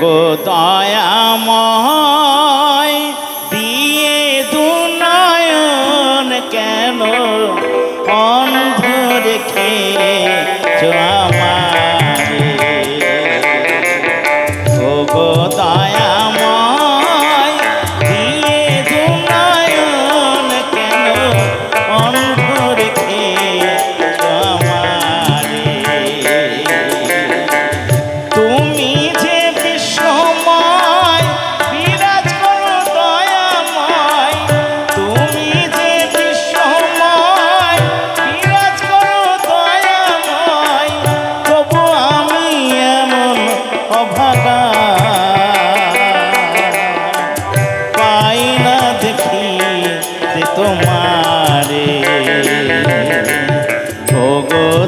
গো দয়া মহা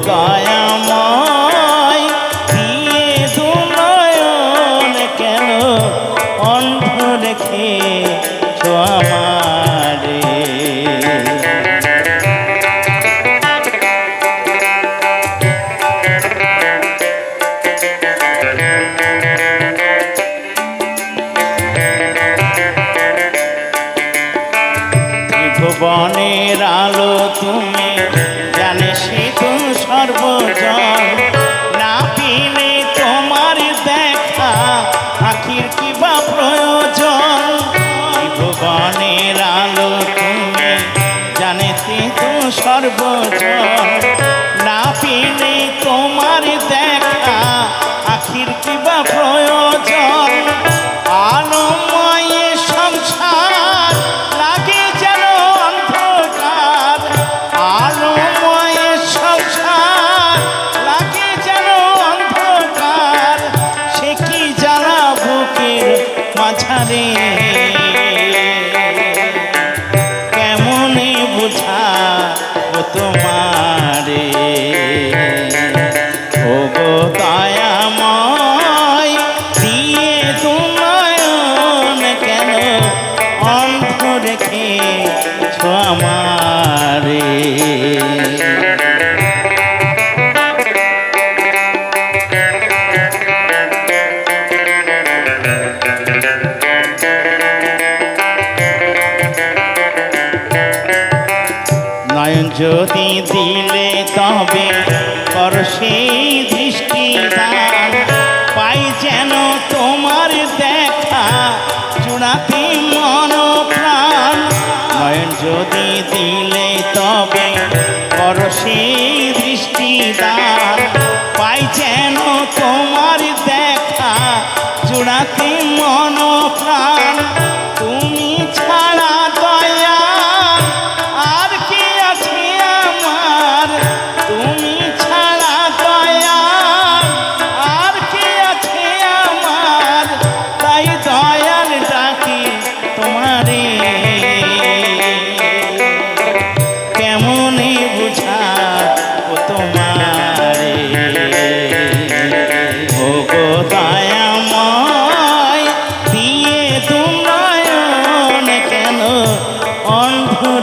দয়াময় দিয়ে দুনয়ন কেন অন্ধ রেখে আমারে? বনের আলো তুমি I'm applause, John. जो दी दिले तबे परशी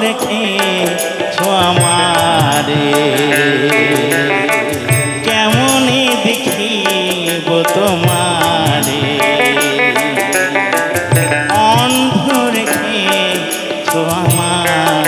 রেখেছো আমারে দেখি গো তোমারে। অন্ধ রেখেছো আমার